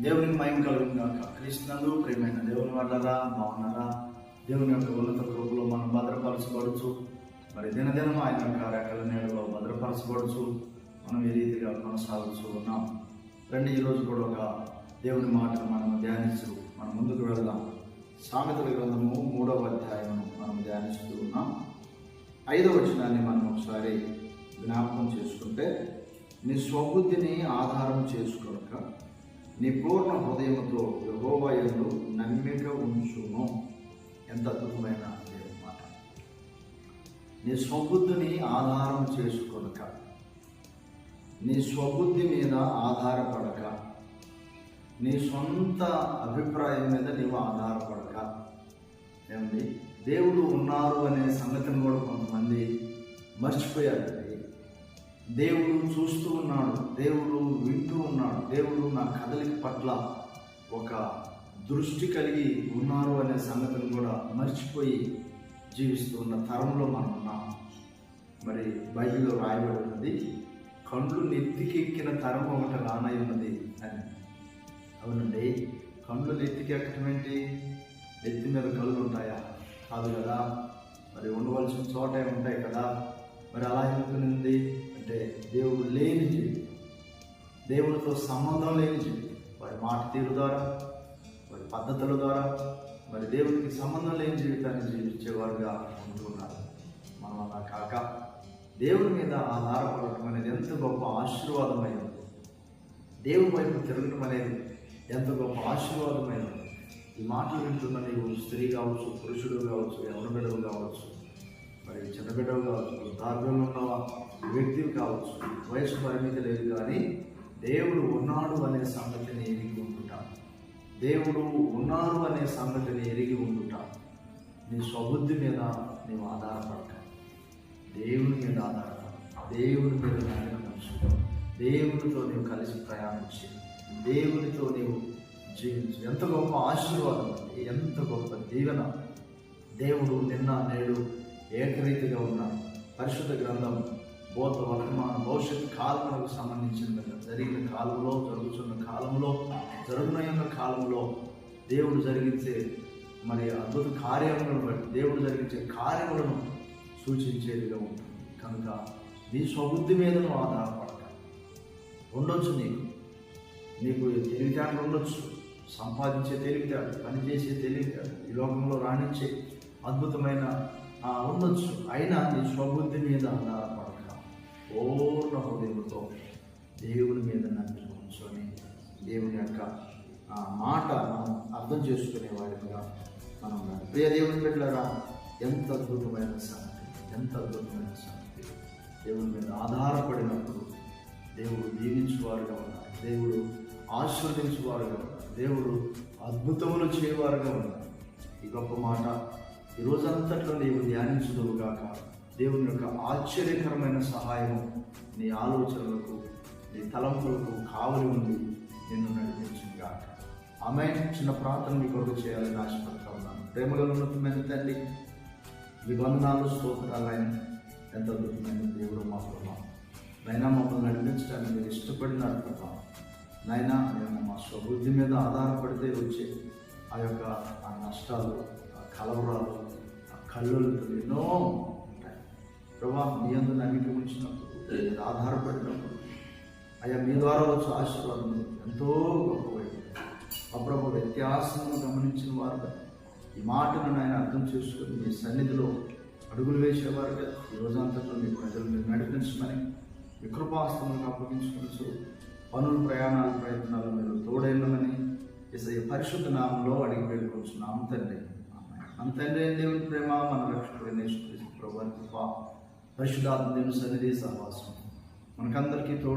దేవునికి మయం కలుగును గాక. క్రీస్తునందు ప్రేమైన దేవుని వాళ్ళరా బాగున్నారా? దేవుని యొక్క ఉన్నత కృపలో మనం భద్రపరచబడుచు మరి దినదినం ఆయన కార్యక్రమ నేలలో భద్రపరచబడుచు మనం ఏ రీతిగా కొనసాగుతూ ఉన్నాం. రండి ఈరోజు కూడా ఒక దేవుని మాటను మనం ధ్యానిస్తూ మనం ముందుకు వెళ్దాం. సామెతల గ్రంథము మూడవ అధ్యాయము మనం ధ్యానిస్తూ ఉన్నాం. ఐదవ వచనాన్ని మనం ఒకసారి జ్ఞాపకం చేసుకుంటే నీ స్వబుద్ధిని ఆధారం చేసుకోక నీ పూర్ణ హృదయముతో యహోవయందు నమ్మిక ఉంచును ఎంత అద్భుతమైన దేవుని మాట. నీ స్వబుద్ధిని ఆధారం చేసుకొనక నీ స్వబుద్ధి మీద ఆధారపడక నీ సొంత అభిప్రాయం మీద నీవు ఆధారపడక. ఏమండి? దేవుడు ఉన్నారు అనే సంగతిని కూడా కొంతమంది మర్చిపోయారు. దేవుడు చూస్తూ ఉన్నాడు దేవుడు వింటూ ఉన్నాడు దేవుడు నా కదలిక పట్ల ఒక దృష్టి కలిగి ఉన్నారు అనే సంగతిని కూడా మర్చిపోయి జీవిస్తూ ఉన్న తరంలో మనం ఉన్నాం. మరి బైబిల్లో రాయబడి ఉన్నది కండ్లు నెత్తికెక్కిన తరం ఒకటి రానై ఉన్నది అని. అవునండి కండ్లు నెత్తికెక్కడం ఏంటి? నెత్తి మీద కళ్ళు ఉంటాయా? కాదు కదా. మరి ఉండవలసిన చోటే ఉంటాయి కదా? మరి అలా ఎందుకునింది అంటే దేవుడు లేని జీవితం దేవుడితో సంబంధం లేని జీవితం వారి మాట తీరు ద్వారా వారి పద్ధతుల ద్వారా మరి దేవుడికి సంబంధం లేని జీవితాన్ని జీవించేవారుగా ఉంటున్నారు. మనం అలా కాక దేవుడి మీద ఆధారపడటం అనేది ఎంత గొప్ప ఆశీర్వాదమైనది. దేవుడి వైపు తిరగటం అనేది ఎంత గొప్ప ఆశీర్వాదమైనది. ఈ మాటలు వింటున్న నీవు స్త్రీ కావచ్చు పురుషుడు కావచ్చు ఎవరి బిడ్డలు కావచ్చు మరి చిన్నబిడ్డలు కావచ్చు ఉన్న వ్యక్తులు కావచ్చు వయసు పరిమితి లేదు కానీ దేవుడు ఉన్నాడు అనే సంగతిని ఎరిగి ఉండుట. దేవుడు ఉన్నారు అనే సంగతిని ఎరిగి ఉండుట. నీ స్వబుద్ధి మీద నీవు ఆధారపడక. దేవుని మీద ఆధారపడ దేవుని మీద నమ్మకం దేవునితో నీవు కలిసి ప్రయాణించి. దేవునితో నీవు జీవించు. ఎంత గొప్ప ఆశీర్వాదం ఎంత గొప్ప దీవెన. దేవుడు నిన్న నేడు ఏకరీతిగా ఉన్న పరిశుద్ధ గ్రంథం బోధ మన భవిష్యత్ కాలములకు సంబంధించిన జరిగిన కాలంలో జరుగుతున్న కాలంలో జరుగునయున్న కాలంలో దేవుడు జరిగించే మరి అద్భుత కార్యములను బట్టి దేవుడు జరిగించే కార్యములను సూచించేదిగా ఉంటుంది. కనుక నీ స్వబుద్ధి మీద నువ్వు ఆధారపడక. ఉండొచ్చు నీకు. నీకు తెలివితేటలు ఉండొచ్చు. సంపాదించే తెలివితేటలు పనిచేసే తెలివితేటలు ఈ లోకంలో రాణించే అద్భుతమైన ఉండొచ్చు. అయినా నీ స్వబుద్ధి మీద ఆధారపడక పూర్ణ హృదయంతో దేవుని మీద నమ్మి ఉంచుకొని దేవుని యొక్క ఆ మాట మనం అర్థం చేసుకునే వాడిగా మనం ప్రియ దేవుని బిడ్డలారా ఎంత అద్భుతమైన సంగతి ఎంత అద్భుతమైన సంగతి. దేవుని మీద ఆధారపడినప్పుడు దేవుడు దీవించువారుగా ఉన్నారు దేవుడు ఆశీర్వదించువారుగా ఉన్నారు దేవుడు అద్భుతములు చేయవారుగా ఉన్నారు ఈ గొప్ప మాట ఈ రోజంతట్లో నీవు ధ్యానించుదువుగాక. దేవుని యొక్క ఆశ్చర్యకరమైన సహాయము నీ ఆలోచనలకు నీ తలంపులకు కావలి ఉంది నిన్ను నడిపించుగాక ఆమె చిన్న ప్రార్థన మీ కొరకు చేయాలని ఆశపడతా ఉన్నాను. ప్రేమగల ఉన్నతమైన తండ్రి మీ వందనాలు స్తోత్రాలు ఎంత అద్భుతమైన దేవుడు మా ప్రభా. నైనా మమ్మల్ని నడిపించడానికి మీరు ఇష్టపడినారు ప్రభా. నైనా మేము మా స్వబుద్ధి మీద ఆధారపడితే వచ్చే ఆ యొక్క ఆ నష్టాలు కలవరాలు ఆ కళ్ళు ఎన్నో ఉంటాయి. ప్రభా మీ అందు నమ్మిక ఉంచినప్పుడు ఆధారపడినప్పుడు. అయ్యా మీ ద్వారా వచ్చే ఆశీర్వాదం ఎంతో గొప్పవైంది అప్పుడప్పుడు వ్యత్యాసము గమనించిన వారుగా ఈ మాటను ఆయన అర్థం చేసుకుని మీ సన్నిధిలో అడుగులు వేసేవారుగా ఈ రోజంతట్లో మీ ప్రజలు మీరు నడిపించమని మీ కృపాస్తములకు అప్పగించుకుంటూ పనులు ప్రయాణాల ప్రయత్నాలు మీరు తోడైనమని ఇసయ పరిశుద్ధ నామంలో అడిగి నామ తండ్రి. మన తండ్రి దేవుని ప్రేమ మన రక్షకుడు ప్రభు కృప పరిశుధాత్మ దేవుని సన్నిధి సహవాసం. మనకందరికీ తోడు